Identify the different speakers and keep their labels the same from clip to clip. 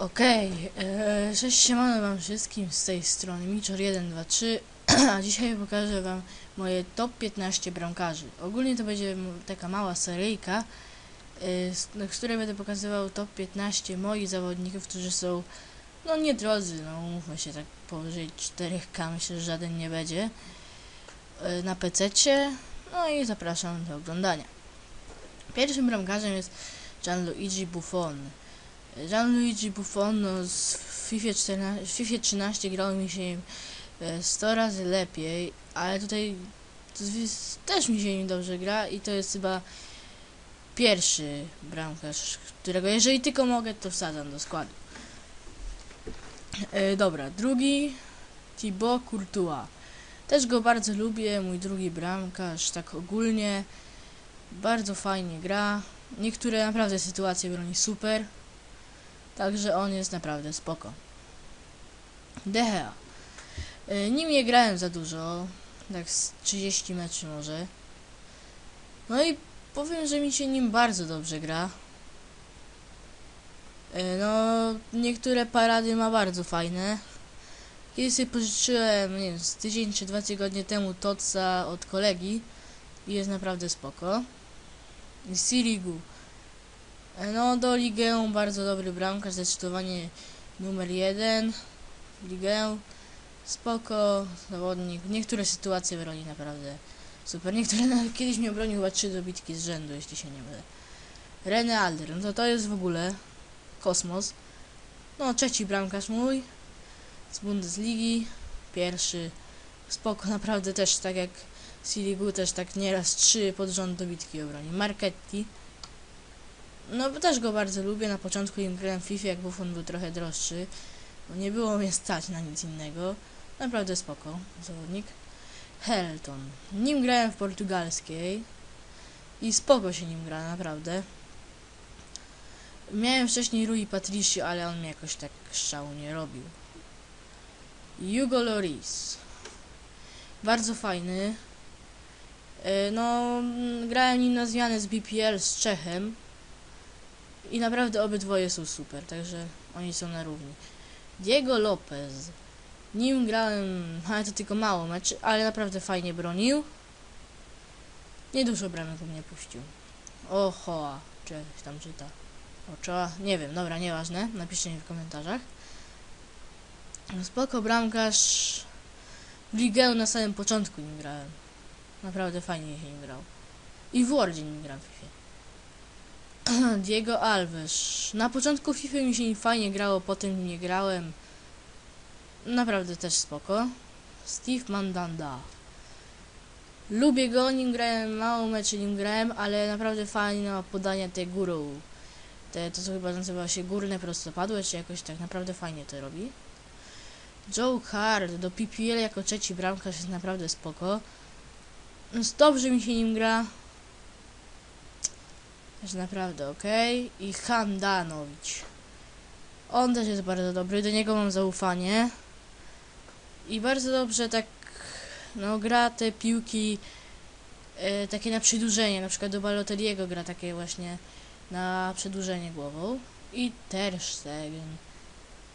Speaker 1: Okej, okay, cześć siemano wam wszystkim z tej strony Miczor123 a dzisiaj pokażę wam moje top 15 bramkarzy. Ogólnie to będzie taka mała seryjka, y, z, z której będę pokazywał top 15 moich zawodników, którzy są no nie drodzy, no mówmy się tak powyżej 4K, myślę, że żaden nie będzie y, na PC-cie, no i zapraszam do oglądania. Pierwszym bramkarzem jest Gianluigi Buffon. Gianluigi Buffon no, z FIFA, 14, w FIFA 13 grało mi się nim e, 100 razy lepiej, ale tutaj też mi się nim dobrze gra i to jest chyba pierwszy bramkarz, którego jeżeli tylko mogę, to wsadzam do składu. E, dobra, drugi Thibaut Courtois. Też go bardzo lubię, mój drugi bramkarz, tak ogólnie. Bardzo fajnie gra. Niektóre naprawdę sytuacje broni super. Także on jest naprawdę spoko. De Gea. Y, Nim nie grałem za dużo, tak z 30 meczy może. No i powiem, że mi się nim bardzo dobrze gra. Y, No, niektóre parady ma bardzo fajne. Kiedyś sobie pożyczyłem, nie wiem, z tydzień czy dwa tygodnie temu Totsa od kolegi i jest naprawdę spoko. I Sirigu. No, do Ligę bardzo dobry bramkarz, zdecydowanie numer jeden. Ligę spoko, zawodnik. Niektóre sytuacje broni naprawdę super. Niektóre nawet kiedyś mnie bronił chyba trzy dobitki z rzędu, jeśli się nie mylę. René Alder, no to to jest w ogóle kosmos. No, trzeci bramkarz mój z Bundesligi. Pierwszy spoko, naprawdę też tak jak Sirigu też tak nieraz trzy pod rząd dobitki obroni. Marketti. No bo też go bardzo lubię. Na początku im grałem w FIFA, jak Buffon był trochę droższy. Nie było mnie stać na nic innego. Naprawdę spoko zawodnik. Helton. Nim grałem w portugalskiej. I spoko się nim gra, naprawdę. Miałem wcześniej Rui Patricio, ale on mi jakoś tak strzału nie robił. Hugo Loris. Bardzo fajny. E, No, mm, grałem nim na zmianę z BPL z Czechem. I naprawdę obydwoje są super, także oni są na równi. Diego Lopez. Nim grałem, ale to tylko mało meczy, ale naprawdę fajnie bronił. Niedużo bramek u mnie puścił. Ohoa, czy coś tam czyta. Oczoła, nie wiem, dobra, nieważne, napiszcie mi w komentarzach. Spoko bramkarz. W Ligę na samym początku nim grałem. Naprawdę fajnie się nim grał. I w Wordzie nim gram w FIFA. Diego Alves. Na początku FIFA mi się fajnie grało, potem nie grałem. Naprawdę też spoko. Steve Mandanda. Lubię go, nim grałem, mało meczy nim grałem, ale naprawdę fajne ma podania te górą. Te, to co chyba nazywa się górne prostopadłe, czy jakoś tak naprawdę fajnie to robi. Joe Hart do PPL jako trzeci bramkarz jest naprawdę spoko. Dobrze mi się nim gra. Jest naprawdę ok. I Handanowicz. On też jest bardzo dobry, do niego mam zaufanie. I bardzo dobrze tak, no gra te piłki e, takie na przedłużenie, na przykład do Balotelliego gra takie właśnie na przedłużenie głową. I Ter Stegen.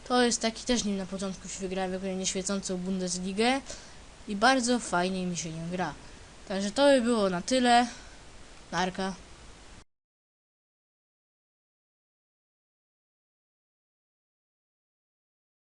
Speaker 1: To jest taki też nim na początku się wygrałem jako nieświecącą Bundesligę i bardzo fajnie mi się nim gra. Także to by było na tyle. Narka.